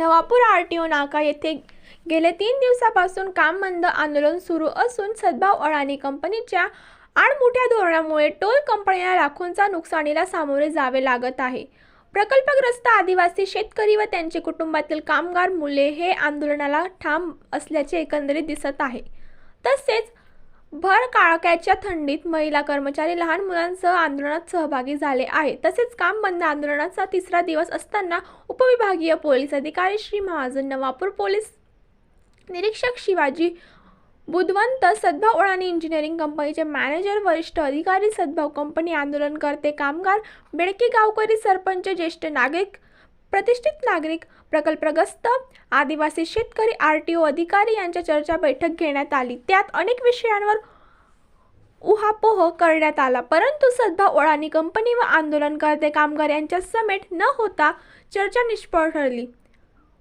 Navapur R T O नाका येथे गेले तीन दिवसापासून काम बंद आंदोलन सुरू असून सद्भाव अडाणी कंपनीच्या आडमुठ्या धोरणामुळे टोल कंपनीला लाखोंचा नुकसानीला सामोरे जावे लागत आहे. प्रकल्पग्रस्त आदिवासी शेतकरी व त्यांचे कुटुंबातील कामगार मुले हे आंदोलनाला ठाम असल्याचे एकंदरीत दिसत आहे. तसेच भर काळक्याच्या थंडीत महिला कर्मचारी लहान मुलांसह आंदोलनात सहभागी झाले आहे तसेच काम बंद आंदोलनाचा तिसरा दिवस असताना उपविभागीय पोलीस अधिकारी श्री महाजन नवापूर पोलीस निरीक्षक शिवाजी बुधवंत सद्भाव ओळानी इंजिनिअरिंग कंपनीचे मॅनेजर वरिष्ठ अधिकारी सद्भाव कंपनी आंदोलनकर्ते कामगार बेडके गावकरी सरपंच ज्येष्ठ नागरिक प्रतिष्ठित नागरिक प्रकल्पग्रस्त आदिवासी शेतकरी आर टी ओ अधिकारी यांच्या चर्चा बैठक घेण्यात आली. त्यात अनेक विषयांवर उहापोह करण्यात आला. परंतु सद्भाव ओळानी कंपनी व आंदोलनकर्ते कामगार यांच्या समेट न होता चर्चा निष्फळ ठरली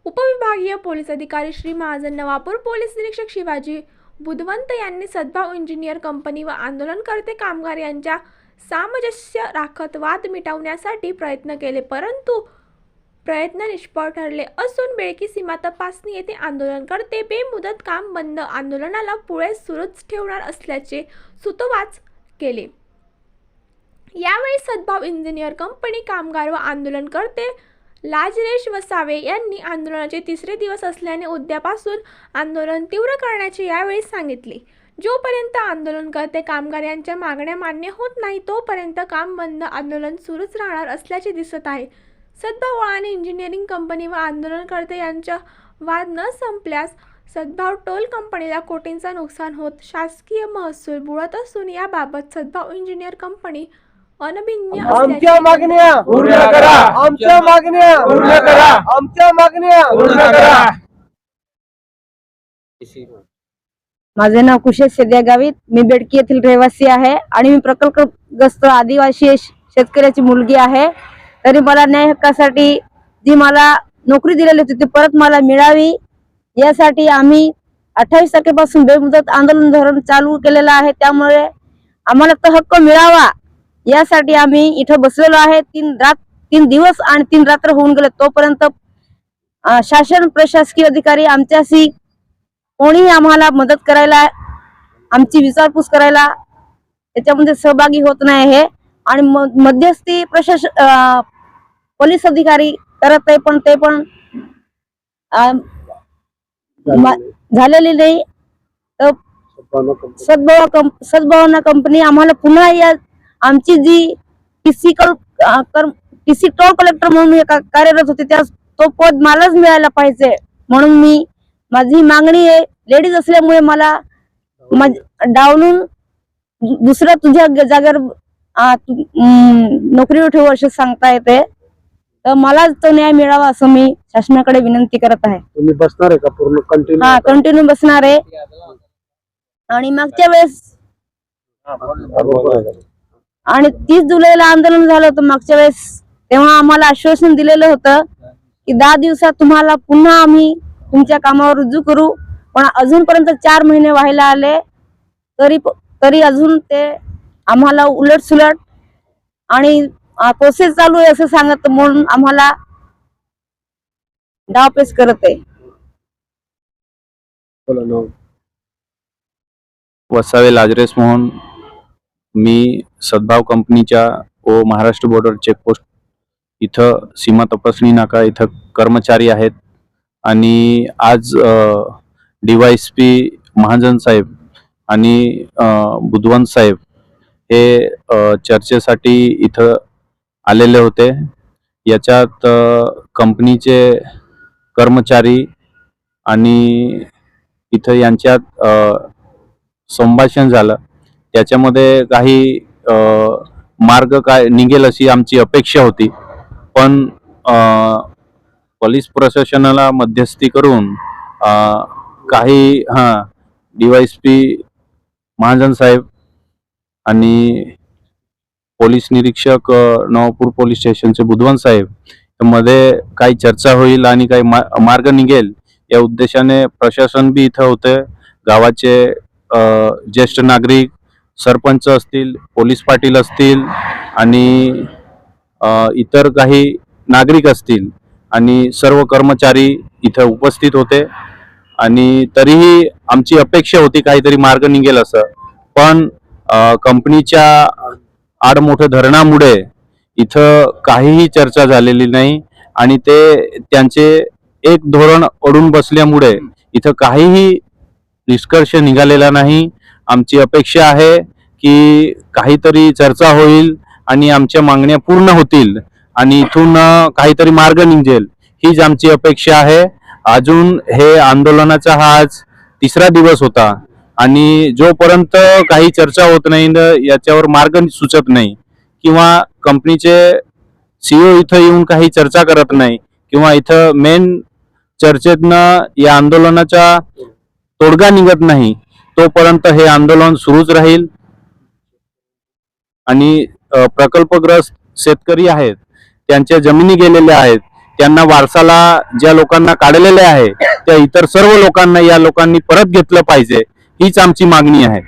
उपविभागीय पोलीस अधिकारी श्री महाजन नवापूर पोलीस निरीक्षक शिवाजी बुधवंत यांनी सद्भाव इंजिनियर कंपनी व आंदोलनकर्ते कामगार यांच्या सामंजस्य राखत वाद मिटवण्यासाठी प्रयत्न केले. परंतु प्रयत्न निष्फळ ठरले असून बेळकी सीमा तपासणी येथे आंदोलनकर्ते बेमुदत काम बंद आंदोलनाला पुढे सुरूच ठेवणार असल्याचे सुतोवाच केले. यावेळी सद्भाव इंजिनियर कंपनी कामगार व आंदोलनकर्ते लाजरेश वसावे यांनी आंदोलनाचे तिसरे दिवस असल्याने उद्यापासून आंदोलन तीव्र करण्याचे यावेळी सांगितले. जोपर्यंत आंदोलनकर्ते कामगार यांच्या मागण्या मान्य होत नाही तोपर्यंत काम बंद आंदोलन सुरूच राहणार असल्याचे दिसत आहे. सद्भाव आणि इंजिनिअरिंग कंपनी व आंदोलनकर्ते यांच्या वाद न संपल्यास सद्भाव टोल कंपनीला कोटींचा नुकसान होत. शासकीय महसूल बुडत असून याबाबत सद्भाव इंजिनियर कंपनी अनभिज्ञ आमच्या मागण्या पूर्ण करा. आमच्या मागण्या पूर्ण करा. आमच्या मागण्या पूर्ण करा. माझे नाव कुशेश सेद्या गावित. मी बेडकी येथील रहिवासी आहे आणि मी प्रकल्पग्रस्त आदिवासी शेतकऱ्याची मुलगी आहे. तरी मला न्याय हक्कासाठी जी मला नोकरी दिलेली होती ती परत मला मिळावी. यासाठी आम्ही अठ्ठावीस तारखेपासून बेमुदत आंदोलन धोरण चालू केलेलं आहे. त्यामुळे आम्हाला तो हक्क मिळावा. यासाठी आम्ही इथं बसलेलो आहे. तीन रात तीन दिवस आणि तीन रात्र होऊन गेले. तोपर्यंत शासन प्रशासकीय अधिकारी आमच्याशी कोणीही आम्हाला मदत करायला आमची विचारपूस करायला त्याच्यामध्ये सहभागी होत नाही हे आणि मध्यस्थी प्रशास पोलीस अधिकारी करत आहे पण ते पण झालेली नाही. सद्भाव कंप सद्भावना कंपनी आम्हाला पुन्हा या आमची जी टीसी टीसी टोल कलेक्टर म्हणून कार्यरत होते त्या तो पद मलाच मिळायला पाहिजे. म्हणून मी माझी मागणी आहे लेडीज असल्यामुळे मला माझ- डावलून दुसऱ्या तुझ्या जागेवर नोकरीवर ठेवू असे सांगता येते. तर मला तो न्याय मिळावा असं मी शासनाकडे विनंती करत आहे. तुम्ही बसणार आहे का पूर्ण कंटिन्यू हा कंटिन्यू बसणार आहे. आणि मागच्या वेळेस आणि तीस जुलैला आंदोलन झालं होतं मागच्या वेळेस. तेव्हा आम्हाला आश्वासन दिलेलं होतं की दहा दिवसात तुम्हाला पुन्हा आम्ही तुमच्या कामावर रुजू करू. पण अजूनपर्यंत चार महिने व्हायला आले. तरी तरी अजून ते आम्हाला उलट सुलट आणि प्रोसेस चालू आहे असं सांगत म्हणून आम्हाला डावपेच करत आहे. वसावे लाजरेस मोहन मी सद्भाव कंपनीच्या व महाराष्ट्र बॉर्डर चेकपोस्ट इथं सीमा तपासणी नाका इथं कर्मचारी आहेत. आणि आज पी महाजन साहेब आणि बुधवंत साहेब हे चर्चेसाठी इथं आलेले होते. याच्यात कंपनीचे कर्मचारी आणि इथं यांच्यात संभाषण झालं. त्याच्यामध्ये काही मार्ग काय निघेल अशी आमची अपेक्षा होती. पण पोलीस प्रशासनाला मध्यस्थी करून काही हां D Y C P Mahajan साहेब आणि पोलीस निरीक्षक नवापूर पोलीस स्टेशनचे बुधवंत साहेबमध्ये काही चर्चा होईल आणि काही मा- मार्ग निघेल या उद्देशाने प्रशासन बी इथं होते. गावाचे ज्येष्ठ नागरिक सरपंच असतील पोलीस पाटील असतील आणि इतर काही नागरिक असतील आणि सर्व कर्मचारी इथं उपस्थित होते. आणि तरीही आमची अपेक्षा होती काहीतरी मार्ग निघेल असं. पण कंपनीच्या आडमोठ्या धरणामुळे इथं काहीही चर्चा झालेली नाही आणि ते त्यांचे एक धोरण अडून बसल्यामुळे इथं काहीही निष्कर्ष निघालेला नाही. आमची अपेक्षा आहे की काहीतरी चर्चा होईल आणि आमच्या मागण्या पूर्ण होतील आणि इथून काहीतरी मार्ग निघेल. हीच आमची अपेक्षा आहे. अजून हे आंदोलनाचा हा आज तिसरा दिवस होता. आणि जोपर्यंत काही चर्चा होत नाही न याच्यावर मार्ग सुचत नाही किंवा कंपनीचे सीईओ इथं येऊन काही चर्चा करत नाही किंवा इथं मेन चर्चेतनं या आंदोलनाचा तोडगा निघत नाही तोपर्यंत हे आंदोलन सुरूच राहील. आणि प्रकल्पग्रस्त शेतकरी आहेत त्यांच्या जमिनी गेलेल्या आहेत त्यांना वारसाला ज्या लोकांना काढलेले आहे त्या इतर सर्व लोकांना या लोकांनी परत घेतलं पाहिजे. हीच आमची मागणी आहे.